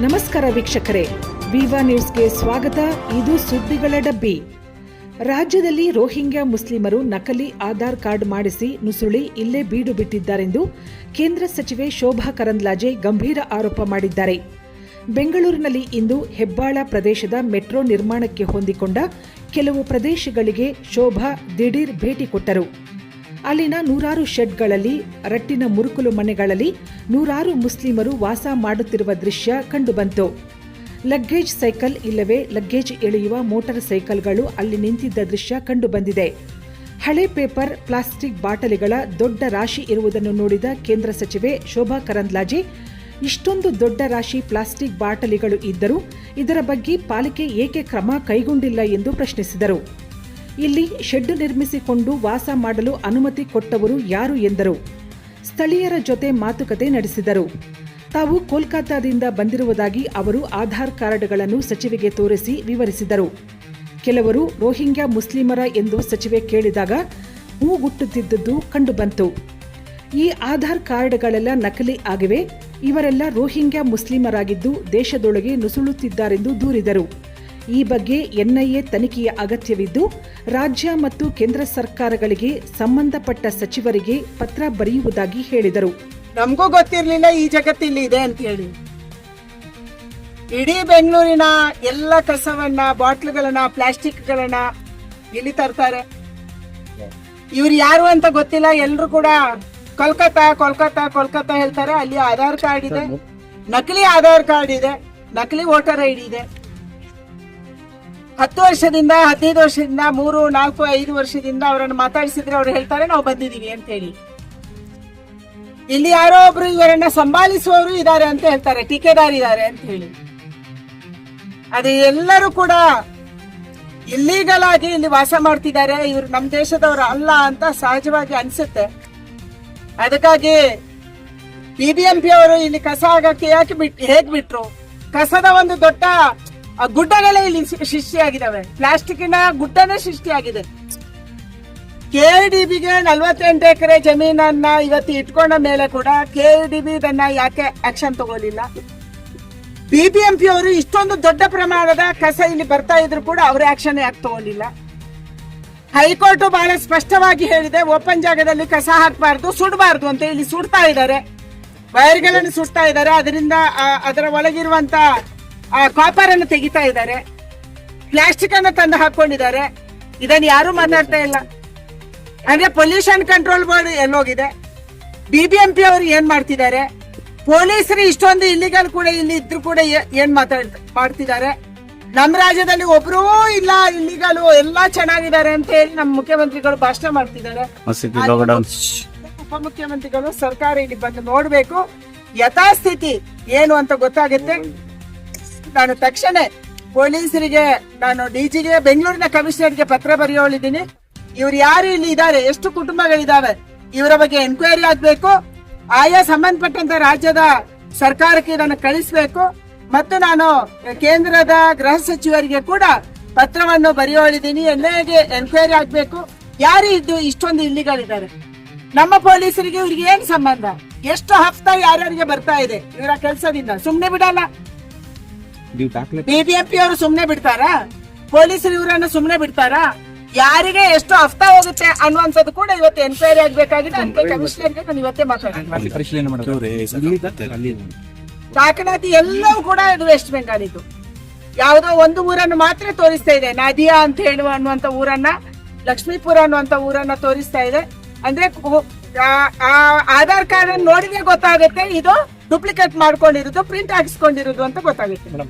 ನಮಸ್ಕಾರ ವೀಕ್ಷಕರೇ. ವಿವಾ ನ್ಯೂಸ್ಗೆ ಸ್ವಾಗತ. ಇದು ಸುದ್ದಿಗಳ ಡಬ್ಬಿ. ರಾಜ್ಯದಲ್ಲಿ ರೋಹಿಂಗ್ಯಾ ಮುಸ್ಲಿಮರು ನಕಲಿ ಆಧಾರ್ ಕಾರ್ಡ್ ಮಾಡಿಸಿ ನುಸುಳಿ ಇಲ್ಲೇ ಬೀಡು ಬಿಟ್ಟಿದ್ದಾರೆಂದು ಕೇಂದ್ರ ಸಚಿವೆ ಶೋಭಾ ಕರಂದ್ಲಾಜೆ ಗಂಭೀರ ಆರೋಪ ಮಾಡಿದ್ದಾರೆ. ಬೆಂಗಳೂರಿನಲ್ಲಿ ಇಂದು ಹೆಬ್ಬಾಳ ಪ್ರದೇಶದ ಮೆಟ್ರೋ ನಿರ್ಮಾಣಕ್ಕೆ ಹೊಂದಿಕೊಂಡ ಕೆಲವು ಪ್ರದೇಶಗಳಿಗೆ ಶೋಭಾ ದಿಢೀರ್ ಭೇಟಿ ಕೊಟ್ಟರು. ಅಲ್ಲಿನ ನೂರಾರು ಶೆಡ್ಗಳಲ್ಲಿ, ರಟ್ಟಿನ ಮುರುಕುಲು ಮನೆಗಳಲ್ಲಿ ನೂರಾರು ಮುಸ್ಲಿಮರು ವಾಸ ಮಾಡುತ್ತಿರುವ ದೃಶ್ಯ ಕಂಡುಬಂತು. ಲಗ್ಗೇಜ್ ಸೈಕಲ್ ಇಲ್ಲವೇ ಲಗ್ಗೇಜ್ ಎಳೆಯುವ ಮೋಟಾರ್ ಸೈಕಲ್ಗಳು ಅಲ್ಲಿ ನಿಂತಿದ್ದ ದೃಶ್ಯ ಕಂಡುಬಂದಿದೆ. ಹಳೆ ಪೇಪರ್, ಪ್ಲಾಸ್ಟಿಕ್ ಬಾಟಲಿಗಳ ದೊಡ್ಡ ರಾಶಿ ಇರುವುದನ್ನು ನೋಡಿದ ಕೇಂದ್ರ ಸಚಿವೆ ಶೋಭಾ ಕರಂದ್ಲಾಜೆ, ಇಷ್ಟೊಂದು ದೊಡ್ಡ ರಾಶಿ ಪ್ಲಾಸ್ಟಿಕ್ ಬಾಟಲಿಗಳು ಇದ್ದರೂ ಇದರ ಬಗ್ಗೆ ಪಾಲಿಕೆ ಏಕೆ ಕ್ರಮ ಕೈಗೊಂಡಿಲ್ಲ ಎಂದು ಪ್ರಶ್ನಿಸಿದರು. ಇಲ್ಲಿ ಶೆಡ್ ನಿರ್ಮಿಸಿಕೊಂಡು ವಾಸ ಮಾಡಲು ಅನುಮತಿ ಕೊಟ್ಟವರು ಯಾರು ಎಂದರು. ಸ್ಥಳೀಯರ ಜೊತೆ ಮಾತುಕತೆ ನಡೆಸಿದರು. ತಾವು ಕೋಲ್ಕತ್ತಾದಿಂದ ಬಂದಿರುವುದಾಗಿ ಅವರು ಆಧಾರ್ ಕಾರ್ಡ್ಗಳನ್ನು ಸಚಿವೆಗೆ ತೋರಿಸಿ ವಿವರಿಸಿದರು. ಕೆಲವರು ರೋಹಿಂಗ್ಯಾ ಮುಸ್ಲಿಮರ ಎಂದು ಸಚಿವೆ ಕೇಳಿದಾಗ ಮೂಗುಟ್ಟುತ್ತಿದ್ದುದು ಕಂಡುಬಂತು. ಈ ಆಧಾರ್ ಕಾರ್ಡ್ಗಳೆಲ್ಲ ನಕಲಿ ಆಗಿವೆ, ಇವರೆಲ್ಲ ರೋಹಿಂಗ್ಯಾ ಮುಸ್ಲಿಮರಾಗಿದ್ದು ದೇಶದೊಳಗೆ ನುಸುಳುತ್ತಿದ್ದಾರೆಂದು ದೂರಿದರು. ಈ ಬಗ್ಗೆ ಎನ್ಐಎ ತನಿಖೆಯ ಅಗತ್ಯವಿದ್ದು ರಾಜ್ಯ ಮತ್ತು ಕೇಂದ್ರ ಸರ್ಕಾರಗಳಿಗೆ ಸಂಬಂಧಪಟ್ಟ ಸಚಿವರಿಗೆ ಪತ್ರ ಬರೆಯುವುದಾಗಿ ಹೇಳಿದರು. ನಮಗೂ ಗೊತ್ತಿರಲಿಲ್ಲ ಈ ಜಗತ್ತಿಲ್ಲಿ ಇದೆ ಅಂತ ಹೇಳಿ. ಇಡೀ ಬೆಂಗಳೂರಿನ ಎಲ್ಲ ಕಸವನ್ನ ಬಾಟ್ಲುಗಳನ್ನ ಪ್ಲಾಸ್ಟಿಕ್ಗಳನ್ನ ಇಲ್ಲಿ ತರ್ತಾರೆ. ಇವ್ರು ಯಾರು ಅಂತ ಗೊತ್ತಿಲ್ಲ ಎಲ್ರು ಕೂಡ ಕೋಲ್ಕತ್ತಾ ಕೋಲ್ಕತ್ತಾ ಕೋಲ್ಕತ್ತಾ ಹೇಳ್ತಾರೆ. ಅಲ್ಲಿ ಆಧಾರ್ ಕಾರ್ಡ್ ಇದೆ. ನಕಲಿ ಆಧಾರ್ ಕಾರ್ಡ್ ಇದೆ. ನಕಲಿ ವೋಟರ್ ಐಡಿ ಇದೆ. ಹತ್ತು ವರ್ಷದಿಂದ, ಹದಿನೈದು ವರ್ಷದಿಂದ, ಮೂರು, ನಾಲ್ಕು, ಐದು ವರ್ಷದಿಂದ ಅವರನ್ನು ಮಾತಾಡಿಸಿದ್ರೆ ಅವ್ರು ಹೇಳ್ತಾರೆ, ನಾವು ಬಂದಿದ್ದೀವಿ ಅಂತ ಹೇಳಿ ಇಲ್ಲಿ ಯಾರೋ ಒಬ್ರು ಇವರನ್ನ ಸಂಭಾಳಿಸುವವರು ಇದ್ದಾರೆ ಅಂತ ಹೇಳ್ತಾರೆ, ಟೀಕೆದಾರ್ ಇದ್ದಾರೆ ಅಂತ ಹೇಳಿ. ಅದು ಎಲ್ಲರೂ ಕೂಡ ಇಲ್ಲೀಗಲ್ ಆಗಿ ಇಲ್ಲಿ ವಾಸ ಮಾಡ್ತಿದ್ದಾರೆ, ಇವರು ನಮ್ಮ ದೇಶದವರು ಅಲ್ಲ ಅಂತ ಸಹಜವಾಗಿ ಅನ್ಸುತ್ತೆ. ಅದಕ್ಕಾಗಿ ಬಿಬಿಎಂಪಿ ಅವರು ಇಲ್ಲಿ ಕಸ ಆಗಕ್ಕೆ ಯಾಕೆ ಬಿಟ್, ಹೇಗ್ ಬಿಟ್ರು? ಕಸದ ಒಂದು ದೊಡ್ಡ ಆ, ಗುಡ್ಡಗಳೇ ಇಲ್ಲಿ ಸೃಷ್ಟಿಯಾಗಿದ್ದಾವೆ ಪ್ಲಾಸ್ಟಿಕ್ನ ಗುಡ್ಡನೇ ಸೃಷ್ಟಿಯಾಗಿದೆ ಕೆ ಡಿ ಬಿಗೆ ನಲ್ವತ್ತೆಂಟು ಎಕರೆ ಜಮೀನನ್ನ ಇವತ್ತು ಇಟ್ಕೊಂಡ ಮೇಲೆ ಕೂಡ ಕೆ ಡಿ ಬಿ ಇದನ್ನ ಯಾಕೆ ಆಕ್ಷನ್ ತಗೊಳ್ಳಿಲ್ಲ ಬಿಬಿಎಂಪಿ ಅವರು ಇಷ್ಟೊಂದು ದೊಡ್ಡ ಪ್ರಮಾಣದ ಕಸ ಇಲ್ಲಿ ಬರ್ತಾ ಇದ್ರು ಕೂಡ ಅವ್ರ ಆಕ್ಷನ್ ಯಾಕೆ ತಗೊಂಡಿಲ್ಲ ಹೈಕೋರ್ಟ್ ಬಹಳ ಸ್ಪಷ್ಟವಾಗಿ ಹೇಳಿದೆ ಓಪನ್ ಜಾಗದಲ್ಲಿ ಕಸ ಹಾಕಬಾರ್ದು ಸುಡಬಾರ್ದು ಅಂತ ಇಲ್ಲಿ ಸುಡ್ತಾ ಇದ್ದಾರೆ. ವೈರ್ಗಳನ್ನು ಸುಡ್ತಾ ಇದ್ದಾರೆ. ಅದರಿಂದ ಅದರ ಒಳಗಿರುವಂತ ಕಾಪರ್ ಅನ್ನು ತೆಗಿತಾ ಇದ್ದಾರೆ. ಪ್ಲಾಸ್ಟಿಕ್ ಅನ್ನು ತಂದು ಹಾಕೊಂಡಿದ್ದಾರೆ. ಇದನ್ನ ಯಾರು ಮಾತಾಡ್ತಾ ಇಲ್ಲ. ಅಂದ್ರೆ ಪೊಲ್ಯೂಷನ್ ಕಂಟ್ರೋಲ್ ಬೋರ್ಡ್ ಎಲ್ಲೋಗಿದೆ. ಬಿಬಿಎಂಪಿ ಅವರು ಏನ್ ಮಾಡ್ತಿದ್ದಾರೆ? ಪೊಲೀಸರು ಇಷ್ಟೊಂದು ಇಲ್ಲಿಗಲ್ ಕೂಡ ಇಲ್ಲಿ ಇದ್ರು ಕೂಡ ಏನ್ ಮಾತಾಡ್ ಮಾಡ್ತಿದ್ದಾರೆ. ನಮ್ಮ ರಾಜ್ಯದಲ್ಲಿ ಒಬ್ರೂ ಇಲ್ಲ ಇಲ್ಲಿಗಲು ಎಲ್ಲಾ ಚೆನ್ನಾಗಿದ್ದಾರೆ ಅಂತ ಹೇಳಿ ನಮ್ಮ ಮುಖ್ಯಮಂತ್ರಿಗಳು ಭಾಷಣ ಮಾಡ್ತಿದ್ದಾರೆ. ಉಪಮುಖ್ಯಮಂತ್ರಿಗಳು ಸರ್ಕಾರ ಇಲ್ಲಿ ಬಂದು ನೋಡ್ಬೇಕು. ಯಥಾಸ್ಥಿತಿ ಏನು ಅಂತ ಗೊತ್ತಾಗುತ್ತೆ. ನಾನು ತಕ್ಷಣ ಪೊಲೀಸರಿಗೆ, ನಾನು ಡಿಜಿಗೆ, ಬೆಂಗಳೂರಿನ ಕಮಿಷನರ್ಗೆ ಪತ್ರ ಬರೆಯೋಳಿದ್ದೀನಿ. ಇವ್ರು ಯಾರು ಇಲ್ಲಿ ಇದ್ದಾರೆ? ಎಷ್ಟು ಕುಟುಂಬಗಳಿದಾವೆ? ಇವರ ಬಗ್ಗೆ ಎನ್ಕ್ವೈರಿ ಆಗ್ಬೇಕು. ಆಯಾ ಸಂಬಂಧಪಟ್ಟಂತ ರಾಜ್ಯದ ಸರ್ಕಾರಕ್ಕೆ ಇದನ್ನು ಕಳಿಸ್ಬೇಕು. ಮತ್ತು ನಾನು ಕೇಂದ್ರದ ಗೃಹ ಸಚಿವರಿಗೆ ಕೂಡ ಪತ್ರವನ್ನು ಬರೆಯೋಳಿದ್ದೀನಿ. ಎಲ್ಲರಿಗೆ ಎನ್ಕ್ವೈರಿ ಆಗ್ಬೇಕು. ಯಾರು ಇದ್ದು ಇಷ್ಟೊಂದು ಇಲ್ಲಿಗಳಿದ್ದಾರೆ? ನಮ್ಮ ಪೊಲೀಸರಿಗೆ ಇವ್ರಿಗೆ ಏನ್ ಸಂಬಂಧ? ಎಷ್ಟು ಹಫ್ತಾ ಯಾರ್ಯಾರಿಗೆ ಬರ್ತಾ ಇದೆ? ಇವರ ಕೆಲಸದಿಂದ. ಸುಮ್ನೆ ಬಿಡಲ್ಲ. ನೀವು ದಾಖಲೆ ಬಿಬಿಎಂಪಿ ಅವರು ಸುಮ್ನೆ ಬಿಡ್ತಾರಾ? ಪೊಲೀಸರು ಇವರನ್ನ ಸುಮ್ನೆ ಬಿಡ್ತಾರಾ? ಯಾರಿಗೆ ಎಷ್ಟು ಹಫ್ತಾ ಹೋಗುತ್ತೆ ಅನ್ನುವಂಥದ್ದು ಕೂಡ ಇವತ್ತು ಎನ್ಕ್ವೈರಿ ಆಗ್ಬೇಕಾಗಿದೆ. ಅಂತ ಕಮಿಷನರ್ಗೆ ನಾನು ಇವತ್ತೇ ಮಾತಾಡ್ತೀನಿ. ಪರಿಶೀಲನೆ ಅಲ್ಲಿ ದಾಖಲಾತಿ ಎಲ್ಲವೂ ಕೂಡ ಇದು ವೆಸ್ಟ್ ಬೆಂಗಾಲ್ ಇದು. ಯಾವುದೋ ಒಂದು ಊರನ್ನು ಮಾತ್ರ ತೋರಿಸ್ತಾ ಇದೆ. ನದಿಯಾ ಅಂತ ಹೇಳುವ ಅನ್ನುವಂತ ಊರನ್ನ ಲಕ್ಷ್ಮೀಪುರ ಅನ್ನುವಂತ ಊರನ್ನ ತೋರಿಸ್ತಾ ಇದೆ. ಅಂದ್ರೆ ಕು- ಆ- ಆ ಆಧಾರ್ ಕಾರ್ಡ್ ನೋಡಿದ್ರೆ ಗೊತ್ತಾಗುತ್ತೆ. ಇದು ಡೂಪ್ಲಿಕೇಟ್ ಮಾಡ್ಕೊಂಡಿರೋದು ಪ್ರಿಂಟ್ ಹಾಕಿಸ್ಕೊಂಡಿರೋದು ಅಂತ ಗೊತ್ತಾಗುತ್ತೆ.